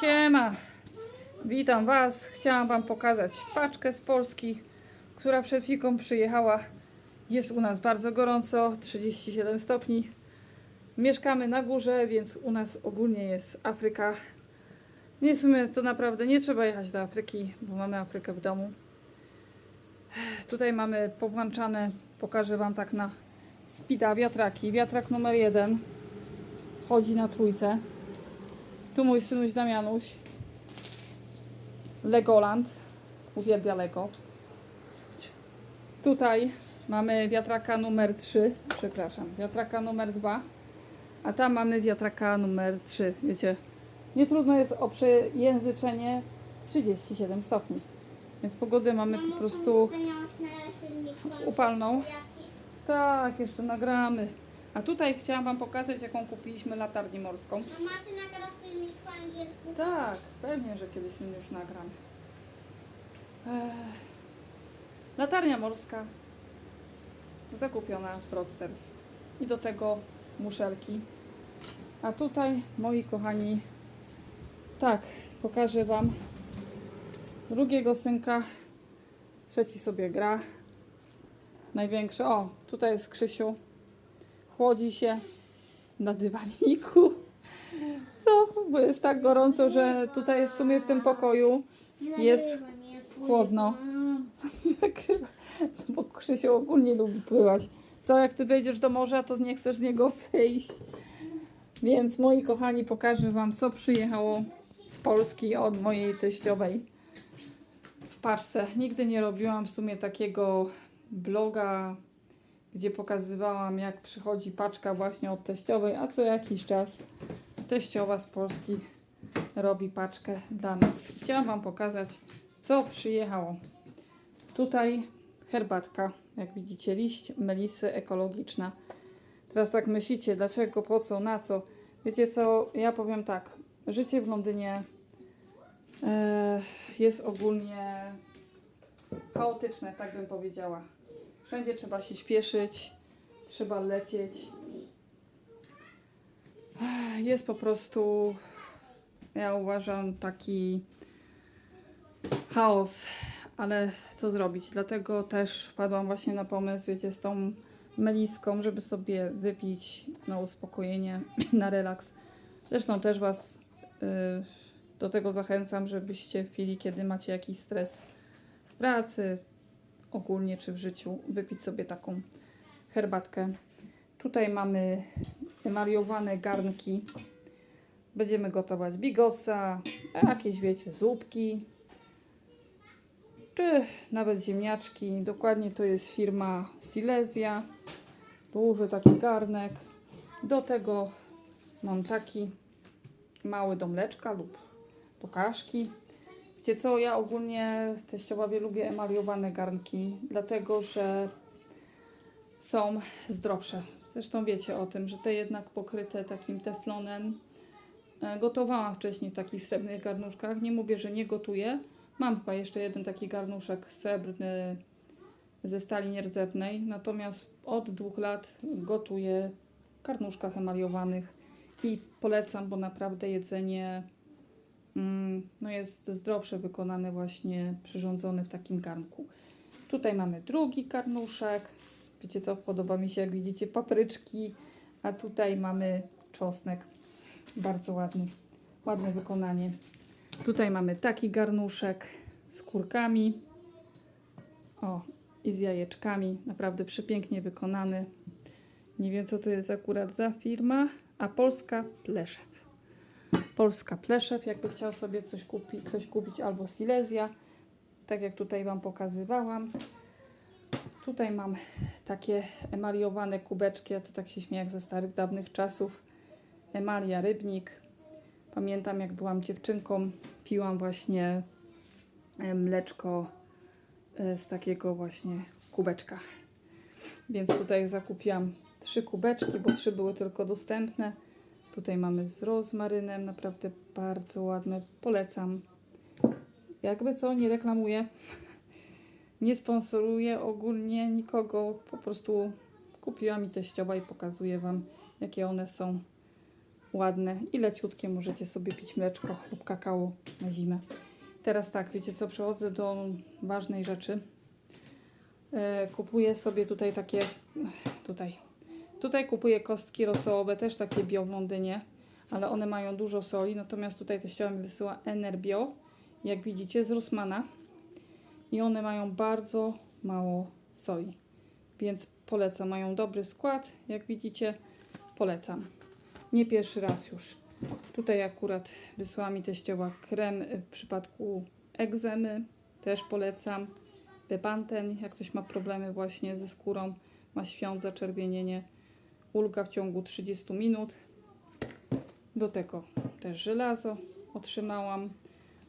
Siema! Witam Was. Chciałam Wam pokazać paczkę z Polski, która przed chwilą przyjechała. Jest u nas bardzo gorąco, 37 stopni. Mieszkamy na górze, więc u nas ogólnie jest Afryka. Nie w sumie to naprawdę nie trzeba jechać do Afryki, bo mamy Afrykę w domu. Tutaj mamy powłączane, pokażę Wam tak na speeda wiatraki. Wiatrak numer jeden chodzi na trójce. Tu mój synuś Damianuś. Legoland. Uwielbia Lego. Tutaj mamy wiatraka numer 3. Przepraszam, wiatraka numer 2. A tam mamy wiatraka numer 3. Wiecie, nie trudno jest o przejęzyczenie w 37 stopni. Więc pogodę mamy po prostu upalną. Tak, jeszcze nagramy. A tutaj chciałam Wam pokazać, jaką kupiliśmy latarnię morską. Mama, ty nagrasz filmik po angielsku? Tak, pewnie, że kiedyś ją już nagram. Latarnia morska zakupiona w Rodsters. I do tego muszelki. A tutaj, moi kochani, tak, pokażę Wam drugiego synka. Trzeci sobie gra. Największy. O, tutaj jest Krzysiu. Chłodzi się na dywaniku. Co? Bo jest tak gorąco, że tutaj jest w sumie w tym pokoju jest chłodno. bo Krzysiu ogólnie lubi pływać. Co, jak ty wejdziesz do morza, to nie chcesz z niego wyjść. Więc moi kochani, pokażę wam, co przyjechało z Polski od mojej teściowej w parce. Nigdy nie robiłam w sumie takiego bloga, gdzie pokazywałam, jak przychodzi paczka właśnie od teściowej, a co jakiś czas teściowa z Polski robi paczkę dla nas. Chciałam Wam pokazać, co przyjechało. Tutaj herbatka, jak widzicie, liść melisy ekologiczna. Teraz tak myślicie, dlaczego, po co, na co? Wiecie co, ja powiem tak, życie w Londynie e, jest ogólnie chaotyczne, tak bym powiedziała. Wszędzie trzeba się śpieszyć, trzeba lecieć, jest po prostu, ja uważam, taki chaos, ale co zrobić? Dlatego też wpadłam właśnie na pomysł, wiecie, z tą meliską, żeby sobie wypić na uspokojenie, na relaks. Zresztą też Was y, do tego zachęcam, żebyście w chwili, kiedy macie jakiś stres w pracy, ogólnie czy w życiu, wypić sobie taką herbatkę. Tutaj mamy emaliowane garnki. Będziemy gotować bigosa, jakieś wiecie, zupki, czy nawet ziemniaczki. Dokładnie to jest firma Silesia. Duży taki garnek. Do tego mam taki mały do mleczka lub do kaszki. Wiecie co, ja ogólnie w teściowawie lubię emaliowane garnki, dlatego że są zdrowsze. Zresztą wiecie o tym, że te jednak pokryte takim teflonem. E, Gotowałam wcześniej w takich srebrnych garnuszkach. Nie mówię, że nie gotuję. Mam chyba jeszcze jeden taki garnuszek srebrny ze stali nierdzewnej. Natomiast od dwóch lat gotuję w garnuszkach emaliowanych i polecam, bo naprawdę jedzenie no jest zdrowsze, wykonane właśnie przyrządzone w takim garnku. Tutaj mamy drugi garnuszek. Wiecie co, podoba mi się, jak widzicie, papryczki, a tutaj mamy czosnek. Bardzo ładny, ładne wykonanie. Tutaj mamy taki garnuszek z kurkami. O, i z jajeczkami. Naprawdę przepięknie wykonany. Nie wiem, co to jest akurat za firma, a Polska Pleszew. Polska Pleszew, jakby chciał sobie coś kupić, ktoś kupić, albo Silesia, tak jak tutaj Wam pokazywałam. Tutaj mam takie emaliowane kubeczki, ja to tak się śmieję jak ze starych, dawnych czasów. Emalia Rybnik. Pamiętam jak byłam dziewczynką, piłam właśnie e, mleczko e, z takiego właśnie kubeczka. Więc tutaj zakupiłam trzy kubeczki, bo trzy były tylko dostępne. Tutaj mamy z rozmarynem, naprawdę bardzo ładne, polecam. Jakby co, nie reklamuję nie sponsoruję ogólnie nikogo, po prostu kupiłam i teściowa i pokazuję Wam, jakie one są ładne i leciutkie. Możecie sobie pić mleczko lub kakao na zimę. Teraz tak, wiecie co, przechodzę do ważnej rzeczy. E, kupuję sobie tutaj takie, tutaj, tutaj kupuję kostki rosołowe, też takie bio w Londynie, ale one mają dużo soli, natomiast tutaj teściowa mi wysyła Enerbio, jak widzicie, z Rossmana i one mają bardzo mało soli, więc polecam, mają dobry skład, jak widzicie, polecam. Nie pierwszy raz już. Tutaj akurat wysłała mi teściowa krem w przypadku egzemy, też polecam. Bepanten, jak ktoś ma problemy właśnie ze skórą, ma świąt, zaczerwienienie, ulga w ciągu 30 minut. Do tego też żelazo otrzymałam,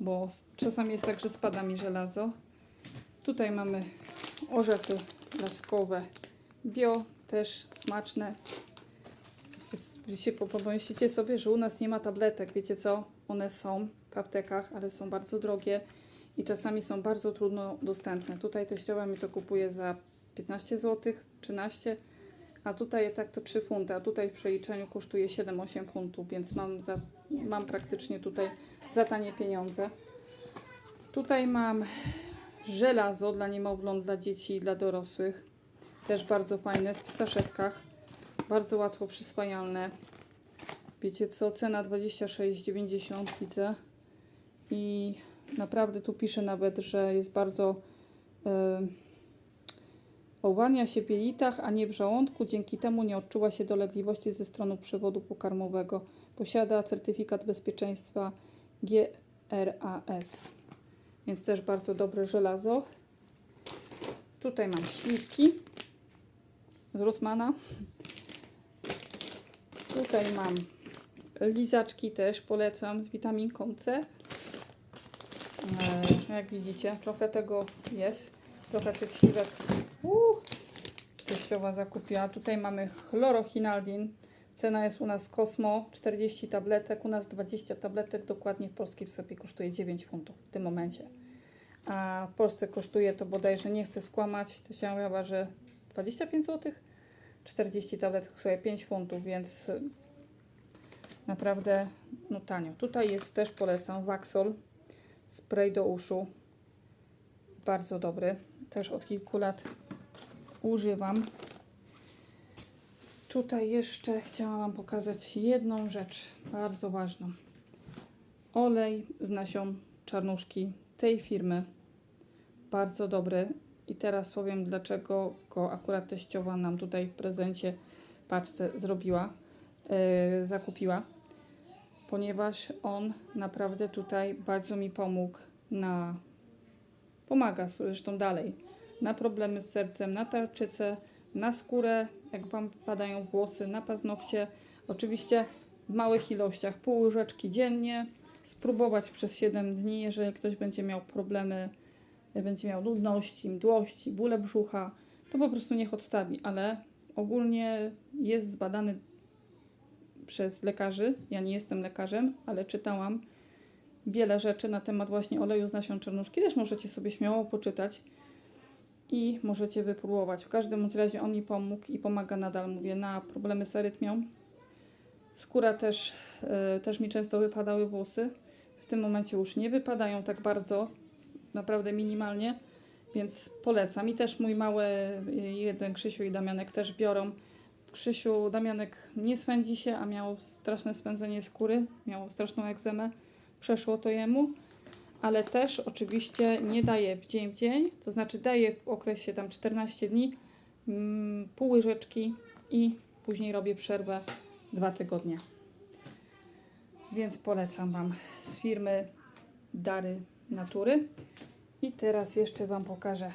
bo czasami jest tak, że spada mi żelazo. Tutaj mamy orzechy laskowe bio, też smaczne. Się po- pomyślicie sobie, że u nas nie ma tabletek. Wiecie co? One są w aptekach, ale są bardzo drogie i czasami są bardzo trudno dostępne. Tutaj teściowa mi to kupuje za 15 zł, 13 a tutaj tak to 3 funty, a tutaj w przeliczeniu kosztuje 7-8 funtów, więc mam, za, mam praktycznie tutaj za tanie pieniądze. Tutaj mam żelazo dla niemowląt, dla dzieci i dla dorosłych. Też bardzo fajne w saszetkach. Bardzo łatwo przyswajalne. Wiecie co? Cena 26,90 widzę. I naprawdę tu pisze nawet, że jest bardzo e, uwalnia się w jelitach, a nie w żołądku. Dzięki temu nie odczuwa się dolegliwości ze strony przewodu pokarmowego. Posiada certyfikat bezpieczeństwa GRAS. Więc też bardzo dobre żelazo. Tutaj mam śliwki z Rossmana. Tutaj mam lizaczki też polecam z witaminką C. E, Jak widzicie, trochę tego jest. Trochę tych śliwek teściowa zakupiła. Tutaj mamy chlorochinaldin. Cena jest u nas Kosmo 40 tabletek, u nas 20 tabletek, dokładnie w polskiej sklepie kosztuje 9 funtów w tym momencie. A w Polsce kosztuje to bodajże, nie chcę skłamać, to się chyba, że 25 zł. 40 tabletek kosztuje 5 funtów, więc naprawdę no tanio. Tutaj jest też polecam Waxol, spray do uszu. Bardzo dobry. Też od kilku lat używam. Tutaj jeszcze chciałam Wam pokazać jedną rzecz bardzo ważną. Olej z nasion czarnuszki tej firmy. Bardzo dobry. I teraz powiem, dlaczego go akurat teściowa nam tutaj w prezencie paczce zrobiła, yy, zakupiła. Ponieważ on naprawdę tutaj bardzo mi pomógł na pomaga zresztą dalej na problemy z sercem, na tarczycę, na skórę, jak Wam padają włosy, na paznokcie. Oczywiście w małych ilościach, pół łyżeczki dziennie. Spróbować przez 7 dni, jeżeli ktoś będzie miał problemy, będzie miał nudności, mdłości, bóle brzucha, to po prostu niech odstawi, ale ogólnie jest zbadany przez lekarzy. Ja nie jestem lekarzem, ale czytałam wiele rzeczy na temat właśnie oleju z nasion czarnuszki. Też możecie sobie śmiało poczytać i możecie wypróbować. W każdym razie on mi pomógł i pomaga nadal, mówię, na problemy z arytmią. Skóra też, e, też mi często wypadały włosy. W tym momencie już nie wypadają tak bardzo, naprawdę minimalnie, więc polecam. I też mój mały jeden Krzysiu i Damianek też biorą. Krzysiu, Damianek nie swędzi się, a miał straszne spędzenie skóry, miał straszną egzemę przeszło to jemu, ale też oczywiście nie daje w dzień w dzień, to znaczy daje w okresie tam 14 dni mm, pół łyżeczki i później robię przerwę dwa tygodnie. Więc polecam Wam z firmy Dary Natury. I teraz jeszcze Wam pokażę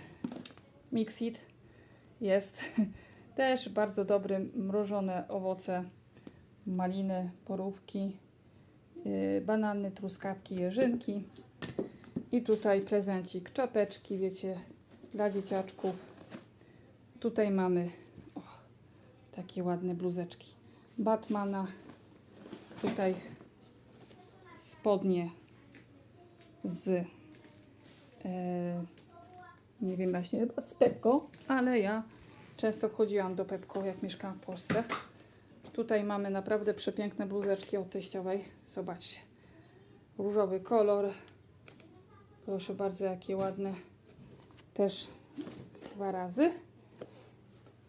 Mixit. Jest też bardzo dobry mrożone owoce, maliny, borówki, yy, banany, truskawki, jeżynki. I tutaj prezencik, czapeczki, wiecie, dla dzieciaczków. Tutaj mamy takie ładne bluzeczki Batmana. Tutaj spodnie z e, nie wiem właśnie chyba z Pepko, ale ja często chodziłam do Pepko jak mieszkałam w Polsce. Tutaj mamy naprawdę przepiękne bluzeczki od teściowej. Zobaczcie. Różowy kolor. Proszę bardzo, jakie ładne. Też dwa razy.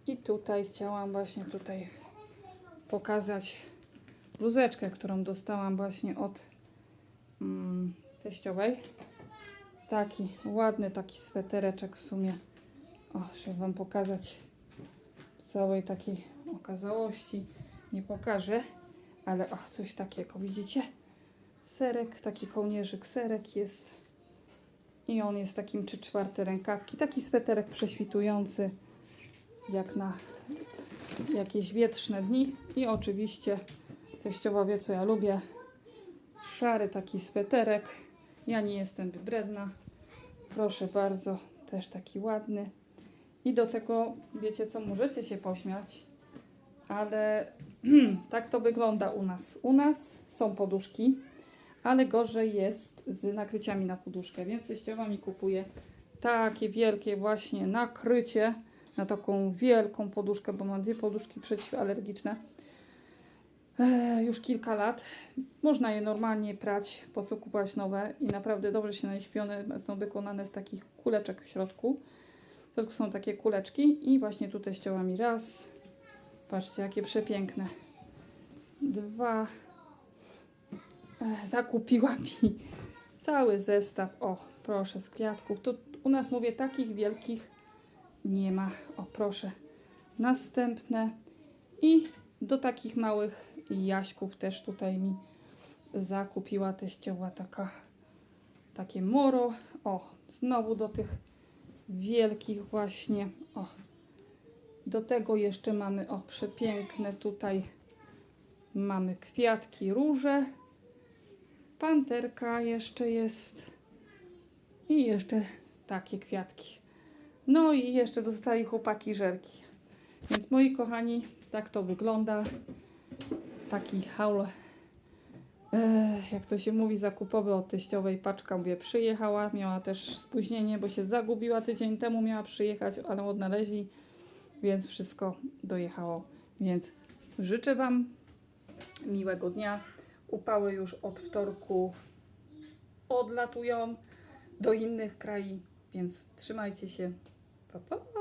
I tutaj chciałam właśnie tutaj pokazać bluzeczkę, którą dostałam właśnie od mm, teściowej. Taki ładny taki swetereczek w sumie. O, żeby Wam pokazać w całej takiej okazałości. Nie pokażę, ale o, coś takiego, widzicie? Serek, taki kołnierzyk serek jest. I on jest takim 3 czwarte rękawki. Taki sweterek prześwitujący, jak na jakieś wietrzne dni. I oczywiście teściowa wie, co ja lubię. Szary taki sweterek. Ja nie jestem wybredna. Proszę bardzo, też taki ładny. I do tego, wiecie co, możecie się pośmiać, ale tak to wygląda u nas. U nas są poduszki, ale gorzej jest z nakryciami na poduszkę, więc teściowa mi kupuje takie wielkie właśnie nakrycie na taką wielką poduszkę, bo mam dwie poduszki przeciwalergiczne. E, już kilka lat. Można je normalnie prać, po co kupować nowe i naprawdę dobrze się naśpione. Są wykonane z takich kuleczek w środku. W środku są takie kuleczki i właśnie tutaj ścięła mi raz. Patrzcie, jakie przepiękne. Dwa. Zakupiła mi cały zestaw. O, proszę, z kwiatków. Tu u nas mówię takich wielkich nie ma. O, proszę. Następne. I do takich małych jaśków też tutaj mi zakupiła teściowa taka takie moro. O, znowu do tych wielkich właśnie. O. Do tego jeszcze mamy o przepiękne tutaj mamy kwiatki róże. Panterka jeszcze jest. I jeszcze takie kwiatki. No i jeszcze dostali chłopaki żelki. Więc moi kochani, tak to wygląda. Taki haul, jak to się mówi, zakupowy od teściowej. Paczka mówię, przyjechała. Miała też spóźnienie, bo się zagubiła tydzień temu. Miała przyjechać, ale odnaleźli, więc wszystko dojechało. Więc życzę Wam miłego dnia. Upały już od wtorku odlatują do innych krajów, więc trzymajcie się. Pa, pa.